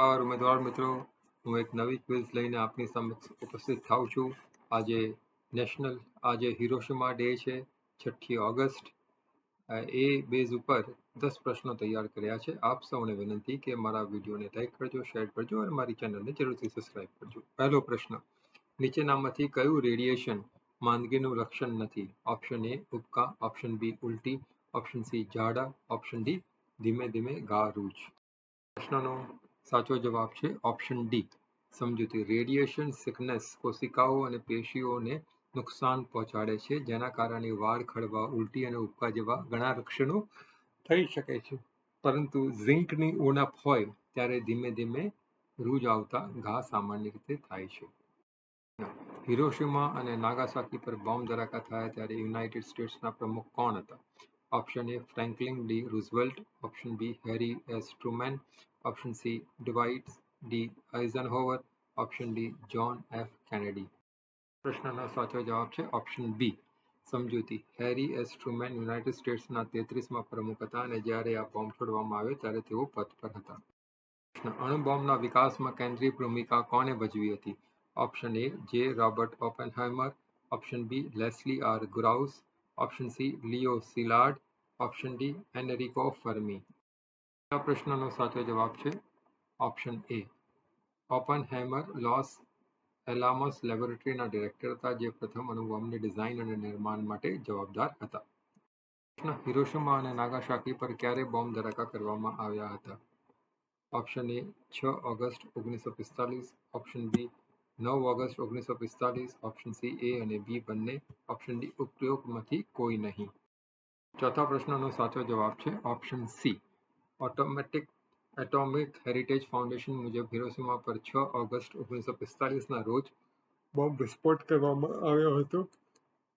નમસ્કાર, ઉમેદવાર મિત્રો. હું એક નવી ક્વિઝ લઈને આપની સમક્ષ ઉપસ્થિત થાઉં છું. આજે નેશનલ આજે હિરોશિમા ડે છે, છઠ્ઠી ઓગસ્ટ. એ બેઝ ઉપર દસ પ્રશ્નો તૈયાર કર્યા છે. આપ સૌને વિનંતી કે મારા વિડીયોને લાઈક કરજો શેર કરજો અને મારી ચેનલને જરૂરથી સબસ્ક્રાઇબ કરજો. પહેલો પ્રશ્ન, નીચેનામાંથી કયું રેડિયેશન માંદગીનું લક્ષણ નથી? ઓપ્શન એ ઉબકા. ઓપ્શન બી ઉલટી. ઓપ્શન સી ઝાડા ઓપ્શન ડી ધીમે ધીમે ગા રૂજ. પ્રશ્નનો સાચો જવાબ છે ઓપ્શન ડી સમજૂતી રેડિયેશન સિકનેસ કોશિકાઓ અને પેશીઓને નુકસાન પહોંચાડે છે, જેના કારણે વાળ ખડવા, ઉલટી અને ઉબકા જેવા ઘણા લક્ષણો થઈ શકે છે. પરંતુ ઝિંકની ઉણપ હોય ત્યારે ધીમે ધીમે રૂજ આવતા ઘા સામાન્ય રીતે થાય છે. હિરોશિમા અને નાગાસાકી પર બોમ્બ ધરાકા થયા ત્યારે યુનાઇટેડ સ્ટેટ્સના પ્રમુખ કોણ હતા? Option A Franklin D Roosevelt option B Harry S Truman option C. Dwight D. Eisenhower. Option D John F Kennedy પ્રશ્નનો સાચો જવાબ છે ઓપ્શન બી સમજૂતી. હેરી એસ ટ્રુમેન યુનાઇટેડ સ્ટેટ્સના તેત્રીસમાં પ્રમુખ હતા અને જ્યારે આ બોમ્બ છોડવામાં આવ્યો ત્યારે તેઓ પદ પર હતા. પ્રશ્ન અણુબોમ્બના વિકાસમાં કેન્દ્રીય ભૂમિકા કોને ભજવી હતી? Option A J Robert Oppenheimer option B Leslie R Groves option C Leo Szilard option D Enrico Fermi આ પ્રશ્નનો સાચો જવાબ છે option A. Oppenheimer Los Alamos લેબોરેટરીના director હતા, જે પ્રથમ અણુબોમ્બની ડિઝાઇન અને નિર્માણ માટે જવાબદાર હતા. પ્રશ્ન, હિરોશિમા અને નાગાસાકી પર ક્યારે બોમ્બ ધડાકા કરવામાં આવ્યા હતા? ઓપ્શન એ, છ ઓગસ્ટ ઓગણીસો પિસ્તાલીસ ઓપ્શન બી, નવ ઓગસ્ટ ઓગણીસો પિસ્તાલીસ ઓપ્શન સી, એ અને બી બંને. ઓપ્શન ડી, ઉપયોગમાંથી કોઈ નહીં. ચોથા પ્રશ્નનો સાચો જવાબ છે option C. Atomic heritage foundation મુજબ હિરોશિમા પર છ ઓગસ્ટ ઓગણીસો પિસ્તાલીસના રોજ બોમ્બ વિસ્ફોટ કરવામાં આવ્યો હતો.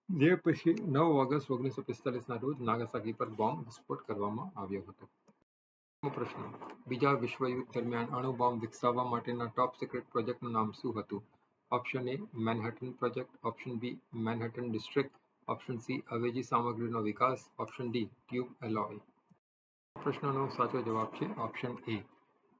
જે પછી નવ ઓગસ્ટ ઓગણીસો પિસ્તાલીસના રોજ નાગાસાકી પર બોમ્બ વિસ્ફોટ કરવામાં આવ્યો હતો. પ્રશ્ન, બીજા વિશ્વયુદ્ધ દરમિયાન અણુ બોમ્બ વિકસાવવા માટેના ટોપ સિક્રેટ પ્રોજેક્ટનું નામ શું હતું? Option A Manhattan project option B Manhattan district option C અવેજી સામગ્રીનો વિકાસ. ઓપ્શન ડી ટ્યુબ એલોય પ્રશ્નનો સાચો જવાબ છે ઓપ્શન એ.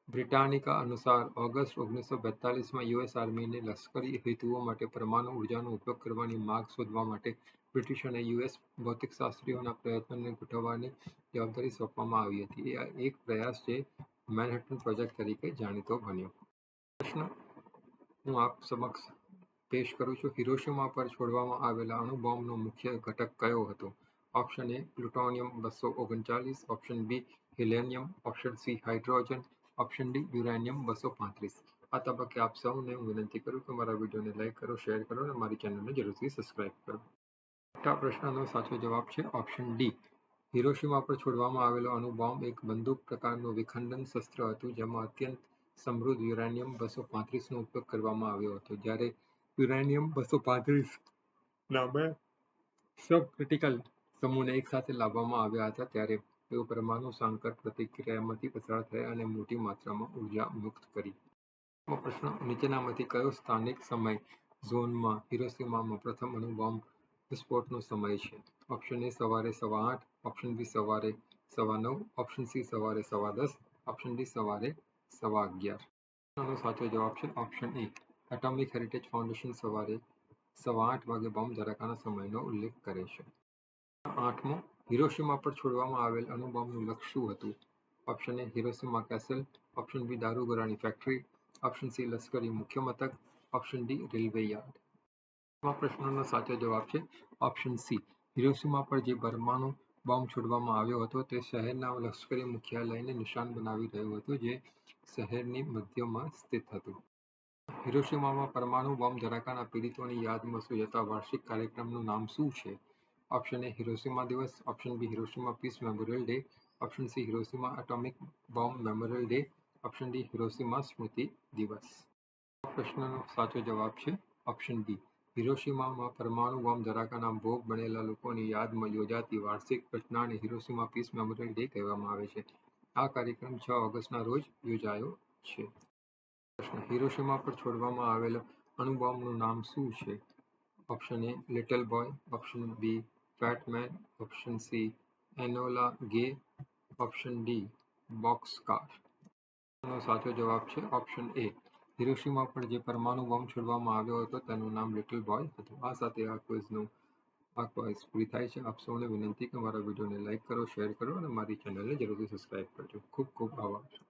બ્રિટાનિકા અનુસાર ઓગસ્ટ ઓગણીસો બેતાલીસમાં યુએસ આર્મીને લશ્કરી હેતુઓ માટે પરમાણુ ઉર્જાનો ઉપયોગ કરવાની માગ શોધવા માટે બ્રિટિશ અને યુએસ ભૌતિકશાસ્ત્રીઓના પ્રયત્નોને ગોઠવવાની જવાબદારી સોંપવામાં આવી હતી. એ એક પ્રયાસ જે મેનહટન પ્રોજેક્ટ તરીકે જાણીતો બન્યો. પ્રશ્ન હું આપ સમક્ષ પેશ કરું છું. હિરોશિમા પર છોડવામાં આવેલા અણુ બોમ્બનો મુખ્ય ઘટક કયો હતો? ઓપ્શન એ પ્લુટોનિયમ બસો ઓગણચાલીસ option B helenium option C hydrogen option D uranium બસો પાંત્રીસ. આ તબક્કે આપ સૌને હું વિનંતી કરું કે મારા વિડીયોને લાઇક કરો, શેર કરો અને મારી ચેનલને જરૂરથી સબસ્ક્રાઇબ કરો. આ પ્રશ્નનો સાચો જવાબ છે ઓપ્શન ડી હિરોશિમા પર છોડવામાં આવેલો અણુબોમ્બ એક બંદૂક પ્રકારનું વિખંડન શસ્ત્ર હતું, જેમાં અત્યંત સમૃદ્ધ યુરેનિયમ બસો પાંત્રીસનો ઉપયોગ કરવામાં આવ્યો હતો. જ્યારે યુરેનિયમ બસો પાંત્રીસ નામે બે સબ ક્રિટિકલ સમૂહને એકસાથે લાવવામાં આવ્યા હતા ત્યારે તેઓ પરમાણુ સાંકર પ્રતિક્રિયામાંથી પસાર થયા અને મોટી માત્રામાં ઊર્જા મુક્ત કરી. પ્રશ્ન, નીચેનામાંથી કયો સ્થાનિક સમય ઝોનમાં હિરોસીમામાં પ્રથમ અણુ બોમ્બ વિસ્ફોટનો સમય છે? ઓપ્શન એ સવારે સવા આઠ, ઓપ્શન બી સવારે સવા નવ, ઓપ્શન સી સવારે સવા દસ, ઓપ્શન ડી સવારે સવા અગિયાર. સાચો જવાબ છે option A. Atomic heritage foundation સવારે સવા આઠ વાગે બોમ્બ ધડાકાના સમયનો ઉલ્લેખ કરે છે. આઠમો હિરોશિમા પર છોડવામાં આવેલ અણુબોમ્બનું લક્ષ્ય શું હતું. Option A Hiroshima castle option B દારૂગોળાની factory option C લશ્કરી મુખ્ય મથક ઓપ્શન ડી રેલવે યાર્ડ આ પ્રશ્નનો સાચો જવાબ છે ઓપ્શન સી હિરોશિમા પર જે બર્માનો બોમ્બ છોડવામાં આવ્યો હતો તે શહેરના લશ્કરી મુખ્યાલયને નિશાન બનાવી રહ્યું હતું જે શહેરની મધ્યમાં સ્થિત હતું. હિરોશિમામાં પરમાણુ બોમ્બ ધડાકાના પીડિતોની યાદમાં યોજાતા વાર્ષિક કાર્યક્રમનું નામ શું છે? ઓપ્શન એ હિરોશિમા દિવસ option B Hiroshima peace memorial day option C Hiroshima atomic bomb memorial day option D Hiroshima સ્મૃતિ દિવસ પ્રશ્નનો સાચો જવાબ છે ઓપ્શન બી હિરોશિમામાં પરમાણુ બોમ્બ ધરાકાના ભોગ બનેલા લોકોની યાદમાં યોજાતી વાર્ષિક ઘટનાને હિરોશિમા પીસ મેમોરિયલ ડે કહેવામાં આવે છે. આ કાર્યક્રમ છ ઓગસ્ટના રોજ યોજાયો છે. પ્રશ્ન, હિરોશિમા પર છોડવામાં આવેલ અણુબોમ્બનું નામ શું છે? Option A little boy option B option C Enola Gay option D box car નો સાચો જવાબ છે ઓપ્શન એ હિરોશીમા પર જે પરમાણુ બોમ્બ છોડવામાં આવ્યો હતો, તેનું નામ લિટલ બોય હતું. આ સાથે આ ક્વિઝનું આ ક્વિઝ પૂરી થાય છે. આપ સૌને વિનંતી કે મારા વિડીયોને લાઇક કરો શેર કરો અને મારી ચેનલને જરૂરથી સબસ્ક્રાઇબ કરજો. ખૂબ ખૂબ આભાર.